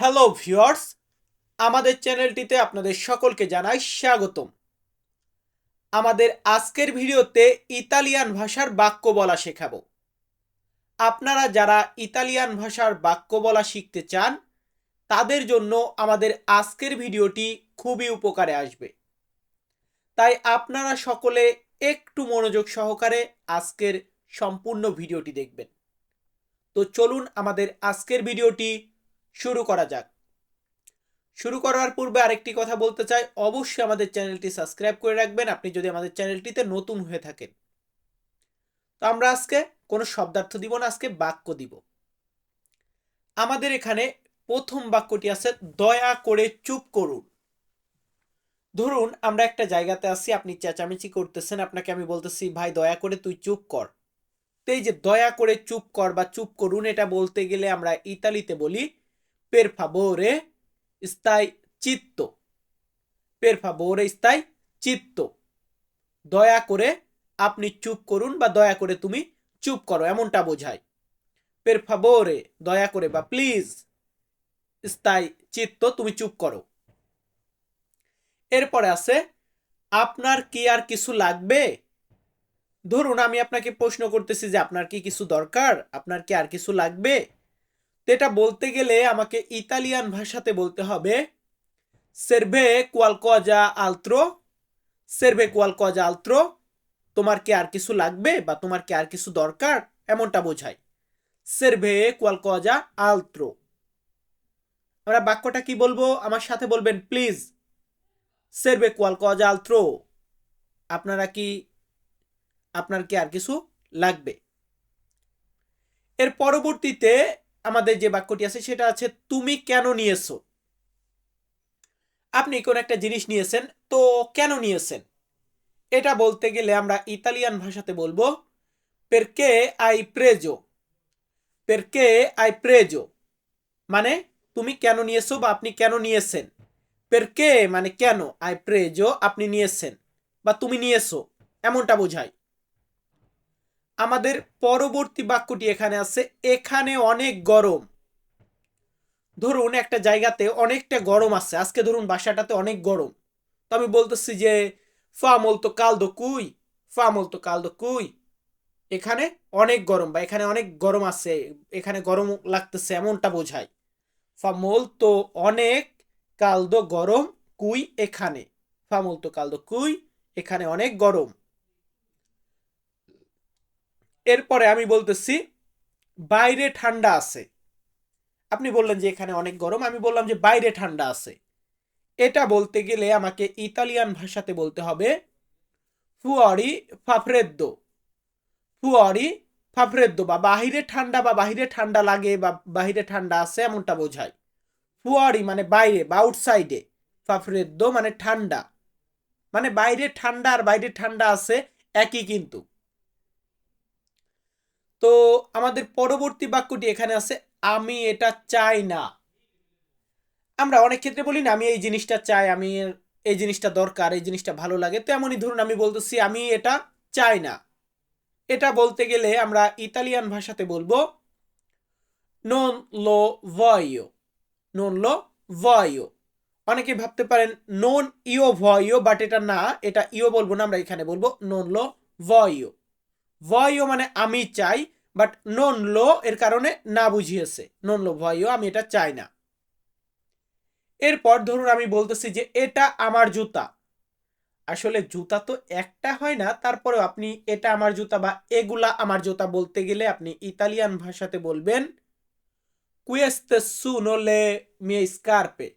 Hello viewers আমাদের চ্যানেলটিতে আপনাদের সকলকে জানাই স্বাগতম। আমাদের আজকের ভিডিওতে ইতালিয়ান ভাষার বাক্য বলা শেখাবো। আপনারা যারা ইতালিয়ান ভাষার বাক্য বলা শিখতে চান, তাদের জন্য আমাদের আজকের ভিডিওটি খুবই উপকারে আসবে। তাই আপনারা সকলে একটু মনোযোগ সহকারে আজকের সম্পূর্ণ ভিডিওটি দেখবেন। তো চলুন আমাদের আজকের ভিডিওটি শুরু করা যাক। শুরু করার পূর্বে আরেকটি কথা বলতে চাই। অবশ্যই আমাদের চ্যানেলটি সাবস্ক্রাইব করে রাখবেন। আপনি যদি আমাদের চ্যানেলটিতে নতুন হয়ে থাকেন। তো আমরা আজকে কোনো শব্দার্থ দিব না, আজকে বাক্য দিব। আমাদের এখানে প্রথম বাক্যটি আছে, দয়া করে চুপ করুন। ধরুন, আমরা একটা জায়গাতে আছি, আপনি চেঁচামেচি করতেছেন, আপনাকে আমি বলতেছি, ভাই, দয়া করে তুই চুপ কর। তো এই যে, দয়া করে চুপ কর বা চুপ করুন, এটা বলতে গেলে আমরা ইতালিতে বলি per favore, stai চিত্ত per favore, stai চিত্ত দয়া করে আপনি চুপ করুন বা দয়া করে তুমি চুপ করো, এমনটা বোঝায়। Per favore, দয়া করে বা প্লিজ স্তাই চিত্ত তুমি চুপ করো। এরপরে আছে, আপনার কি আর কিছু লাগবে? ধরুন আমি আপনাকে প্রশ্ন করতেছি যে আপনার কি কিছু দরকার? আপনার কি আর কিছু লাগবে? তো এটা বলতে গেলে আমাকে ইতালিয়ান ভাষাতে বলতে হবে সেরভে কোয়ালকজা আলত্রো সেরভে কোয়ালকজা আলত্রো তোমার কি আর কিছু লাগবে বা তোমার কি আর কিছু দরকার? এমনটা বোঝায়। সেরভে কোয়ালকজা আলত্রো আমরা বাক্যটা কি বলব? আমার সাথে বলবেন প্লিজ সেরভে কোয়ালকজা আলত্রো আপনারা কি, আপনার কি আর কিছু লাগবে? এর পরবর্তীতে আমাদের যে বাক্যটি আছে, সেটা আছে, তুমি কেন নিয়েছো? আপনি কোন একটা জিনিস নিয়েছেন, তো কেন নিয়েছেন? এটা বলতে গেলে আমরা ইতালিয়ান ভাষাতে বলব পেরকে আই প্রেজো পেরকে আই প্রেজো মানে তুমি কেন নিয়েছো বা আপনি কেন নিয়েছেন? পেরকে মানে কেন? আই প্রেজো আপনি নিয়েছেন বা তুমি নিয়েছো এমনটা বোঝায়। আমাদের পরবর্তী বাক্যটি এখানে আছে, এখানে অনেক গরম। ধরুন একটা জায়গাতে অনেকটা গরম আছে, আজকে ধরুন বাসাটাতে অনেক গরম। তো আমি বলতেছি যে ফামল তো কালদো কুই ফামল তো কালদো কুই। এখানে অনেক গরম বা এখানে অনেক গরম আছে, এখানে গরম লাগতেছে এমনটা বোঝায়। ফামল তো অনেক কালদো গরম, কুই এখানে। ফামল তো কালদো কুই, এখানে অনেক গরম। এরপরে আমি বলতেছি, বাইরে ঠান্ডা আছে। আপনি বললেন যে এখানে অনেক গরম, আমি বললাম যে বাইরে ঠান্ডা আছে। এটা বলতে গেলে আমাকে ইতালিয়ান ভাষাতে বলতে হবে ফুয়ারি ফাফরেদ্দো ফুয়ারি ফাফরেদ্দো বা বাহিরে ঠান্ডা বা বাহিরে ঠান্ডা লাগে বা বাহিরে ঠান্ডা আছে এমনটা বোঝায়। ফুয়ারি মানে বাইরে বা আউটসাইডে ফাফরেদ্দো মানে ঠান্ডা। মানে বাইরে ঠান্ডা আর বাইরে ঠান্ডা আছে একই কিন্তু। আমাদের পরবর্তী বাক্যটি এখানে আছে, আমি এটা চাই না। আমরা অনেক ক্ষেত্রে বলি না, আমি এই জিনিসটা চাই, আমি এই জিনিসটা দরকার, এই জিনিসটা ভালো লাগে। তেমনই ধরুন আমি বলতেছি, আমি এটা চাই না। এটা বলতে গেলে আমরা ইতালিয়ান ভাষাতে বলব নন লো ভয়ো নন লো ভয়ো অনেকে ভাবতে পারেন নন ইও ভয়ো বাট এটা না, এটা ইও বলব না, আমরা এখানে বলব নন লো ভয়ো ভয়ও মানে আমি চাই বাট নন লো এর কারণে না বুঝিয়েছে। নন লো ভয়ও, আমি এটা চাই না। এরপর ধরুন আমি বলতেছি যে এটা আমার জুতা। আসলে জুতা তো একটা হয় না, তারপরেও আপনি এটা আমার জুতা বা এগুলা আমার জুতা বলতে গেলে আপনি ইতালিয়ান ভাষাতে বলবেন কুয়েস্তে সুনোলে মে স্কার্পে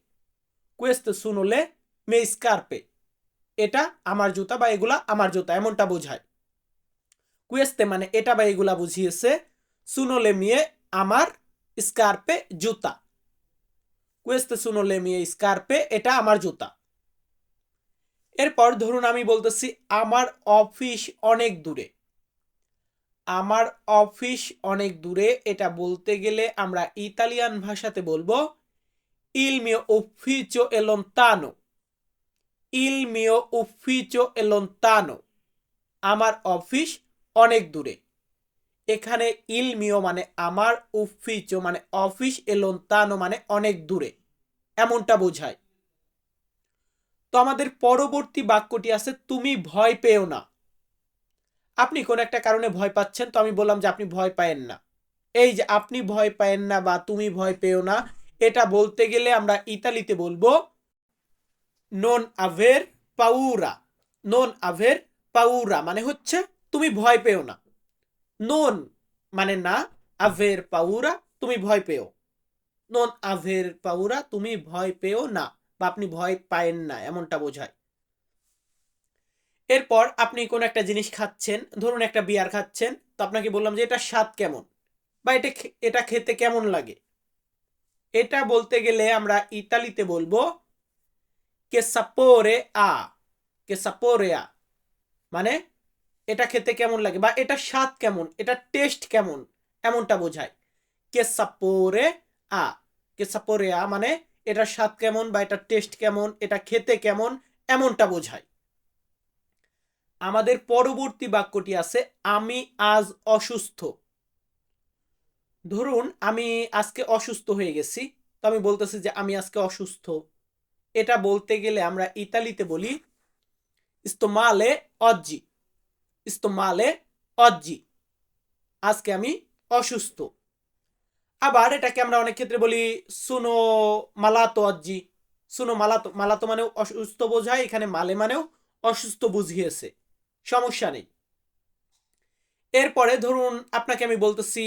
কুয়েস্তে সুনোলে মে স্কার্পে এটা আমার জুতা বা এগুলা আমার জুতা, এমনটা বোঝায়। কুয়েস্তে মানে এটা বা এগুলা বুঝিয়েছে। সুনোলে মিয়ে, আমার স্কার্পে জুতা। কুয়েস্তে সুনোলে মিয়ে, স্কার্পে, এটা আমার জুতা। এরপর ধরুন আমি বলতেছি, আমার অফিস অনেক দূরে। আমার অফিস অনেক দূরে, এটা বলতে গেলে আমরা ইতালিয়ান ভাষাতে বলব ইল মিও lontano. Il mio ufficio è lontano আমার অফিস অনেক দূরে। এখানে ইলমিও মানে আমার উফিচো মানে অফিস, এলোন্তানো মানে অনেক দূরে। এমনটা বোঝায়। তো আমাদের পরবর্তী বাক্যটি আছে, তুমি ভয় পেও না। আপনি কোন একটা কারণে ভয় পাচ্ছেন, তো আমি বললাম যে আপনি ভয় পায়েন না। এই যে আপনি ভয় পায়েন না বা তুমি ভয় পেও না, এটা বলতে গেলে আমরা ইতালিতে বলব নন আভের পাউরা নন আভের পাউরা মানে হচ্ছে তুমি ভয় পেও না। নন মানে না আভের পাউরা তুমি ভয় পেও। নন আভের পাউরা তুমি ভয় পেও না বা আপনি ভয় পায়েন না, এমনটা বোঝায়। এরপর আপনি কোন একটা জিনিস খাচ্ছেন, ধরুন একটা বিয়ার খাচ্ছেন, তো আপনাকে বললাম যে এটা স্বাদ কেমন বা এটা এটা খেতে কেমন লাগে? এটা বলতে গেলে আমরা ইতালিতে বলব কে সাপোরে আ কে সাপোরে আ মানে এটা খেতে কেমন লাগে বা এটা স্বাদ কেমন, এটা টেস্ট কেমন, এমনটা বোঝায়। কে সাপোরে আ কে সাপোরে আ মানে এটা স্বাদ কেমন বা এটা টেস্ট কেমন, এটা খেতে কেমন, এমনটা বোঝায়। আমাদের পরবর্তী বাক্যটি আছে, আমি আজ অসুস্থ। ধরুন আমি আজকে অসুস্থ হয়ে গেছি, তো আমি বলতেছি যে আমি আজকে অসুস্থ। এটা বলতে গেলে আমরা ইতালিতে বলি ইস্তমালে অজ্জি ইস্তমালে অজ্জি। আজকে আমি অসুস্থ। আবার এটাকে আমরা অনেক ক্ষেত্রে বলি সুনো মালাতো অজ্জি। সুনো মালাতো মালাতো মানেও অসুস্থ বোঝায়, এখানে মালে মানেও অসুস্থ বুঝিয়েছে। সমস্যা নেই। এরপরে ধরুন আপনাকে আমি বলতেছি,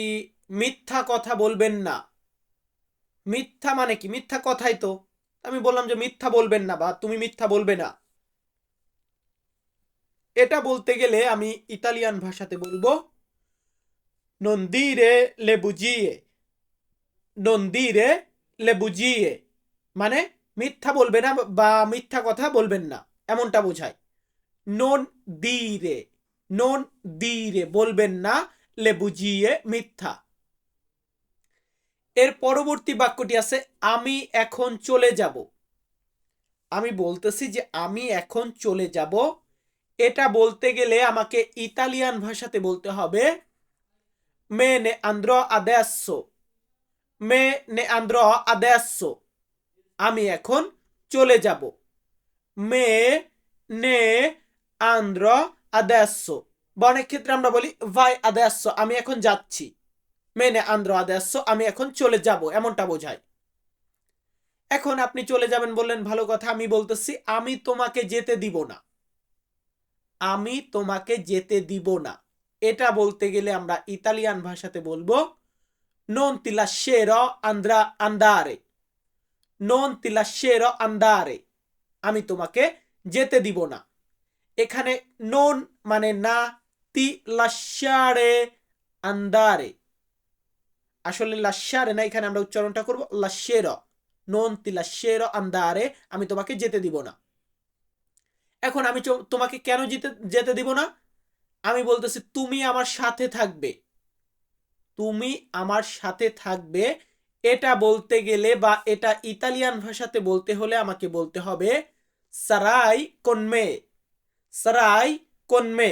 মিথ্যা কথা বলবেন না। মিথ্যা মানে কি? মিথ্যা কথাই তো। আমি বললাম যে মিথ্যা বলবেন না বা তুমি মিথ্যা বলবে না। এটা বলতে গেলে আমি ইতালিয়ান ভাষাতে বলব, নন্দিরে লে বুঝিয়ে, নন্দিরে লে বুঝিয়ে। মানে মিথ্যা বলবে না বা মিথ্যা কথা বলবেন না, এমনটা বোঝায়। নন দিরে নন দিরে বলবেন না, লে বুঝিয়ে মিথ্যা। এর পরবর্তী বাক্যটি আছে, আমি এখন চলে যাব। আমি বলতেছি যে, আমি এখন চলে যাব এটা বলতে গেলে আমাকে ইতালিয়ান ভাষাতে বলতে হবে, মে নে আন্দ্র আদেসো মে নে আন্দ্র আদেসো আমি এখন চলে যাব, মে নে আন্দ্র আদেসো বা অনেক ক্ষেত্রে আমরা বলি ভাই আদেসো আমি এখন যাচ্ছি, মে নে আন্দ্র আদেসো আমি এখন চলে যাব, এমনটা বোঝায়। এখন আপনি চলে যাবেন বললেন, ভালো কথা, আমি বলতেছি, আমি তোমাকে যেতে দিব না। আমি তোমাকে যেতে দিব না। এটা বলতে গেলে আমরা ইতালিয়ান ভাষাতে বলব নন andrà andare non ti lascerò andare আমি তোমাকে যেতে দিব না। এখানে নন মানে না তি লাশারে আন্দারে আসলে লাশারে না, এখানে আমরা উচ্চারণটা করব লাশের নন তি লাশের আন্দারে আমি তোমাকে যেতে দিব না। এখন আমি তোমাকে কেন যেতে যেতে দিব না? আমি বলতেছি, তুমি আমার সাথে থাকবে। তুমি আমার সাথে থাকবে। এটা বলতে গেলে বা এটা ইতালিয়ান ভাষাতে বলতে হলে আমাকে বলতে হবে, সারাই কনমে? সারাই কনমে?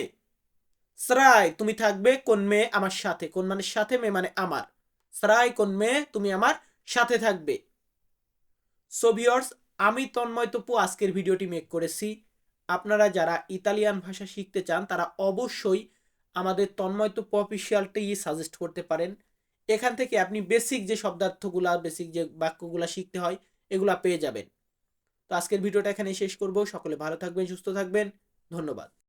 সারাই, তুমি থাকবে কনমে আমার সাথে? কোন মানে সাথে, মে মানে আমার। সারাই কনমে, তুমি আমার সাথে থাকবে। সোভিয়র্স আমি তন্ময় তপু, আজকের ভিডিওটি মেক করেছি। আপনারা যারা ইতালিয়ান ভাষা শিখতে চান, তারা অবশ্যই আমাদের তন্ময় তো অফিসিয়ালটাই সাজেস্ট করতে পারেন। এখান থেকে আপনি বেসিক যে শব্দার্থগুলা বেসিক যে বাক্যগুলো শিখতে হয়, এগুলা পেয়ে যাবেন। তো আজকের ভিডিওটা এখানে শেষ করব। সকলে ভালো থাকবেন, সুস্থ থাকবেন। ধন্যবাদ।